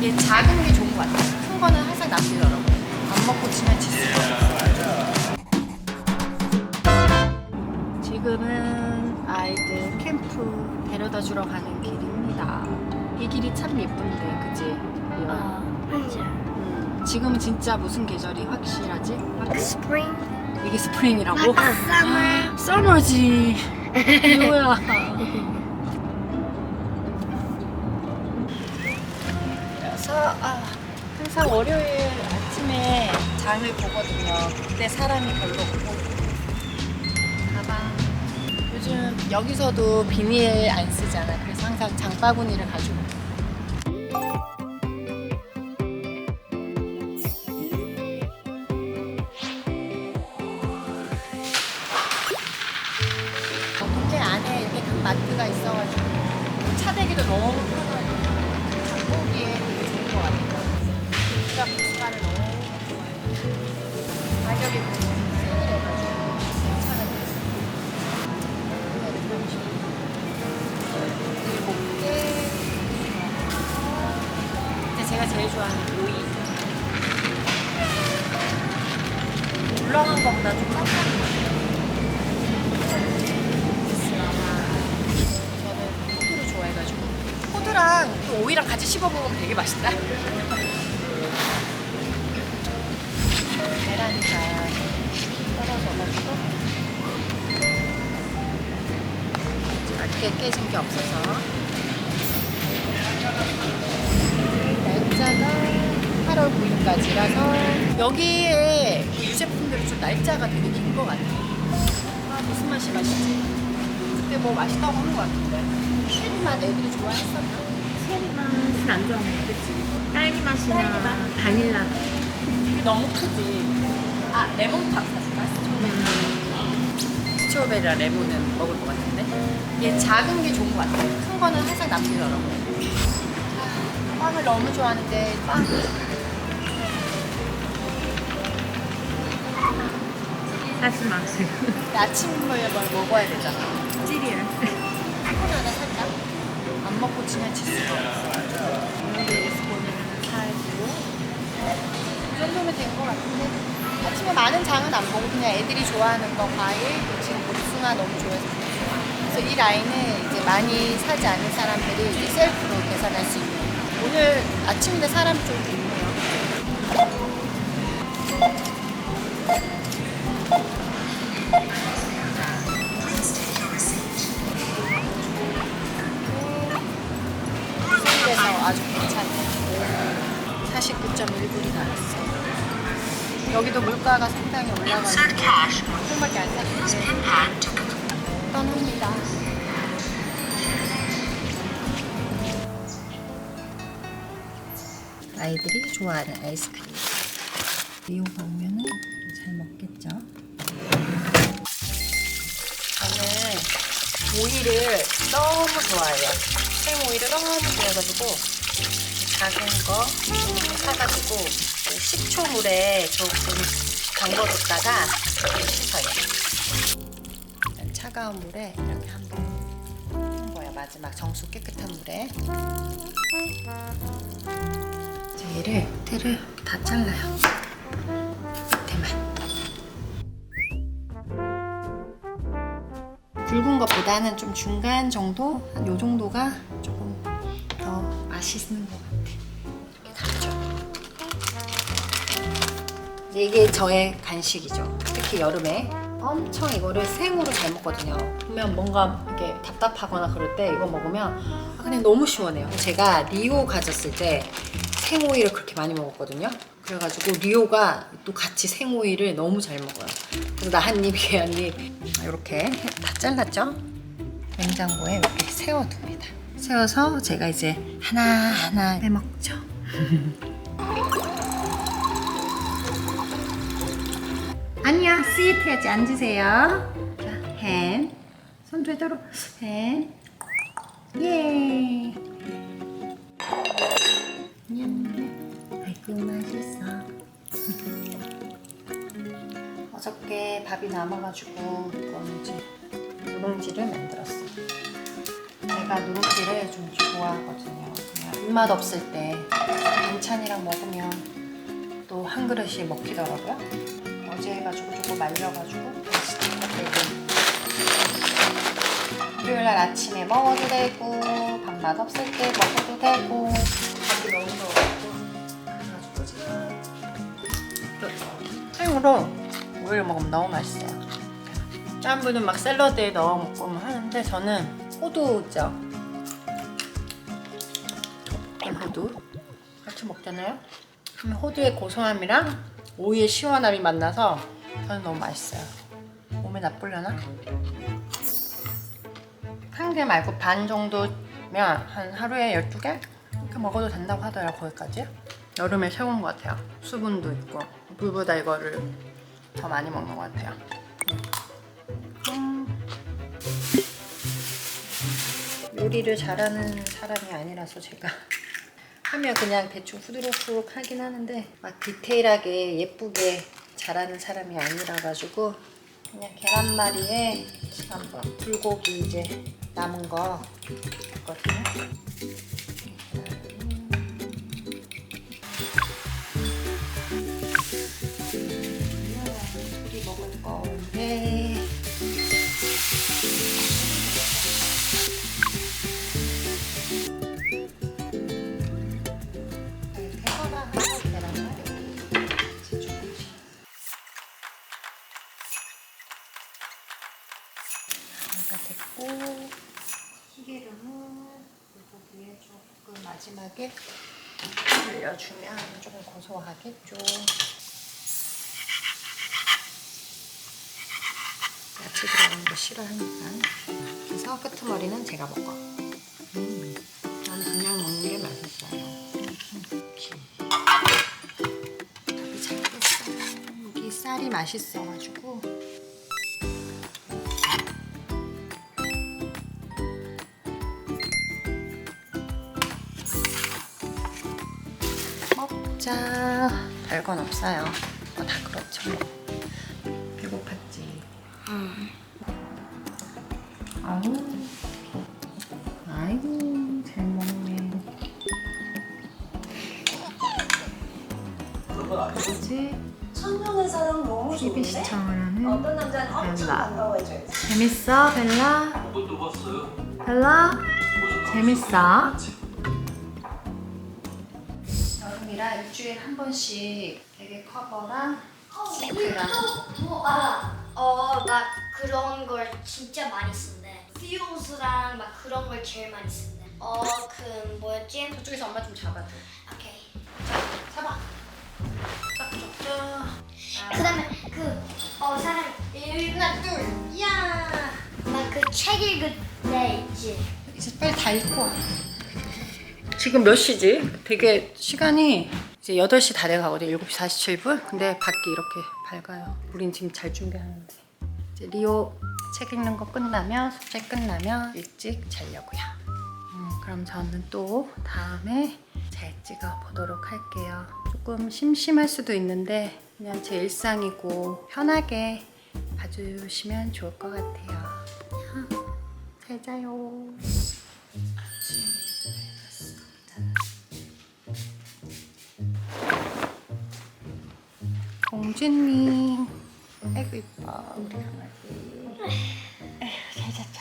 이게 작은 게 좋은 것 같아요. 큰 거는 항상 남기더라고요. 밥 먹고 치면 치수가 지금은 아이들 캠프 데려다 주러 가는 길입니다. 이 길이 참 예쁜데, 그지? 리오야? 어, 맞아. 음, 지금은 진짜 무슨 계절이 확실하지? 확- Spring. 이게 스프링이라고? 아, summer. 서머지. 리오야. 항상 월요일 아침에 장을 보거든요. 그때 사람이 별로 없고 가방 요즘 여기서도 비닐 안 쓰잖아. 그래서 항상 장바구니를 가지고 동네 안에 이렇게 큰 마트가 있어가지고 차 대기도 너무 편하고 장보기에 되게 좋은 것 같아요. 진짜 국수가를 너무 좋아해요. 가격이. 일곱 개. 근데 제가 제일 좋아하는 오이. 올라간 것보다 좀 깜깜한 것 같아요. 저는 호두를 좋아해가지고 호두랑 또 오이랑 같이 씹어 먹으면 되게 맛있다. 작게 깨진 게 없어서 날짜가 8월 9일까지라서 여기에 그 유제품들이 좀 날짜가 되게 긴 것 같아요. 아 무슨 맛이 맛있지? 그때 뭐 맛있다고 하는 것 같은데 체리 맛 애들이 좋아했었나? 체리 맛은 안 좋아해. 그치? 딸기 맛이나 바닐라. 이게 너무 크지. 아 레몬팝 사줄까? 스트로베리. 스트로베리랑 레몬은 먹을 것 같은데 이게 작은 게 좋은 것 같아요. 큰 거는 항상 남기더라고요. 아, 빵을 너무 좋아하는데 빵 사실 맛을. 아침을 뭘 먹어야 되잖아. 찌리얼. 스푼 하나 살까? 안 먹고 치면 치수가 없어. 오늘 스푼을 사고 이 정도면 된 것 같은데 아침에 많은 장은 안 보고 그냥 애들이 좋아하는 거 과일 복숭아 너무 복숭아. 그래서 이 라인은 이제 많이 사지 않는 사람들이 이제 셀프로 계산할 수 있는 오늘 아침인데 사람이 좀 있네요. 세일해서 아주 괜찮아요. 49.1불이 나왔어요. 여기도 물가가 상당히 올라가서 조금밖에 안 샀는데 떠납니다. 아이들이 좋아하는 아이스크림. 리오가 오면은 잘 먹겠죠? 저는 오이를 너무 좋아해요. 생 오이를 너무 좋아해가지고 작은 거 사가지고 그 식초 물에 조금 담궈뒀다가 씻어요. 차가운 물에 이렇게 한번 한 거예요. 마지막 정수 깨끗한 물에. 자, 얘를 테를 다 잘라요. 밑에만. 굵은 것보다는 좀 중간 정도? 한 요 정도가 조금 더 맛있는 것 같아. 이게 저의 간식이죠. 특히 여름에 엄청 이거를 생으로 잘 먹거든요. 보면 뭔가 이렇게 답답하거나 그럴 때 이거 먹으면 아, 그냥 너무 시원해요. 제가 리오 가졌을 때 생오이를 그렇게 많이 먹었거든요. 그래가지고 리오가 또 같이 생오이를 너무 잘 먹어요. 그래서 나 한 입, 걔 한 입. 이렇게 다 잘랐죠? 냉장고에 이렇게 세워둡니다. 세워서 제가 이제 하나하나 빼먹죠. 아니야, 시트 해야지. 앉으세요. 자, 햄. 손 되도록 햄. 예. 냠냠. 아이고, 맛있어. 어저께 밥이 남아가지고 이거는 이제 누룽지를 만들었어요. 제가 제가 누룽지를 좀 좋아하거든요. 그냥 입맛 없을 때 반찬이랑 먹으면 또 한 그릇이 먹히더라고요. 어제 해가지고 조금 말려가지고 다시 찌개고 일요일 날 아침에 먹어도 되고 밥맛 없을 때 먹어도 되고 밥이 너무 더웠고 그래가지고 지금 또 생으로 오히려 먹으면 너무 맛있어요. 짠 분은 막 샐러드에 넣어 먹고 하는데 저는 호두 있죠? 호두 같이 먹잖아요. 호두의 고소함이랑 오이의 시원함이 만나서 저는 너무 맛있어요. 몸에 나쁠려나? 한 개 말고 반 정도면 한 하루에 12개? 이렇게 먹어도 된다고 하더라고요, 거기까지. 여름에 최고인 것 같아요. 수분도 있고. 물보다 이거를 더 많이 먹는 것 같아요. 음. 요리를 잘하는 사람이 아니라서 제가 하면 그냥 대충 후두룩후룩 하긴 하는데 막 디테일하게 예쁘게 잘하는 사람이 아니라 가지고 그냥 계란말이에 한번 불고기 이제 남은 거 있거든요. 마지막에 올려주면 조금 고소하겠죠. 야채 들어가는 거 싫어하니까. 그래서 끄트머리는 제가 먹어. 음, 난 그냥 먹는 게 맛있어요. 밥이 잘 됐어요. 여기 쌀이 맛있어가지고. 건 없어요. 뭐 다 그렇죠. 뭐. 배고팠지. 아우. 아이고, 잘 먹네. 뭐지? 천명의 사랑 너무 TV 좋은데? 시청을 하는 어떤 남자는 엄청 벨라. 반가워해줘요. 재밌어, 벨라? 그것도 봤어요? 벨라? 뭐죠? 재밌어? 여름이라 일주일에 한 번씩 되게 커버랑 시크랑 뭐, 아, 어, 막 그런 걸 진짜 많이 쓴대. 퓨즈랑 막 그런 걸 제일 많이 쓴대. 어, 그 뭐였지? 저쪽에서 엄마 좀 잡아줘. 오케이. 잡아. 짝짝짝. 그다음에 그어 사람 하나 둘, 야, 막그책 읽을 때 있지. 이제 빨리 다 읽고 와. 지금 몇 시지? 되게 시간이 이제 8시 다 돼가거든. 7시 47분. 근데 밖이 이렇게 밝아요. 우린 지금 잘 준비하는데. 이제 리오 책 읽는 거 끝나면 숙제 끝나면 일찍 자려고요. 음, 그럼 저는 또 다음에 잘 찍어 보도록 할게요. 조금 심심할 수도 있는데 그냥 제 일상이고 편하게 봐주시면 좋을 것 같아요. 잘 자요. 공주님. 아이고 이뻐 우리 강아지. 에휴 잘 잤죠?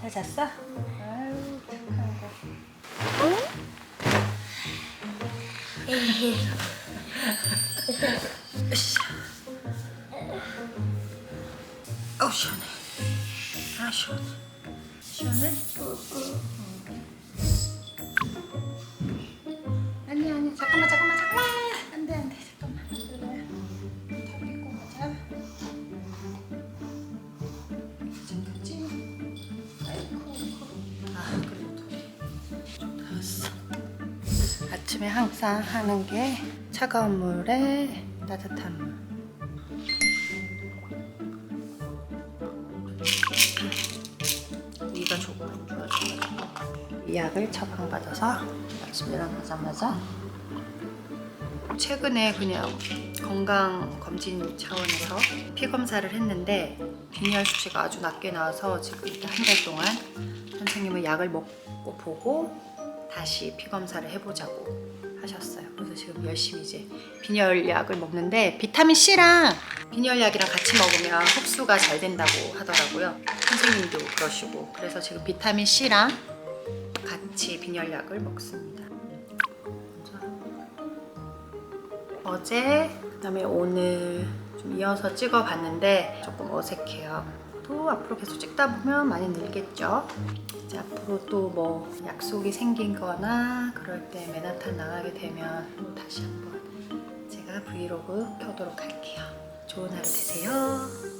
잘 잤어? 아유 착하고. 으쌰. 어우 시원해. 아 시원해. 시원해? 아침에 항상 하는 게 차가운 물에 따뜻한 물 위가 조금 안 좋아져가지고. 이 약을 처방받아서 아침에 일어나자마자 최근에 그냥 건강 검진 차원에서 피 검사를 했는데 빈혈 수치가 아주 낮게 나와서 지금 한 달 동안 선생님은 약을 먹고 보고 다시 피 검사를 해보자고 하셨어요. 그래서 지금 열심히 이제 빈혈약을 먹는데 비타민 C랑 빈혈약이랑 같이 먹으면 흡수가 잘 된다고 하더라고요. 선생님도 그러시고 그래서 지금 비타민 C랑 같이 빈혈약을 먹습니다. 어제 그다음에 오늘 좀 이어서 찍어봤는데 조금 어색해요. 또 앞으로 계속 찍다 보면 많이 늘겠죠. 이제 앞으로 또 뭐 약속이 생긴 거나 그럴 때 맨하탄 나가게 되면 또 다시 한번 제가 브이로그 켜도록 할게요. 좋은 하루 되세요.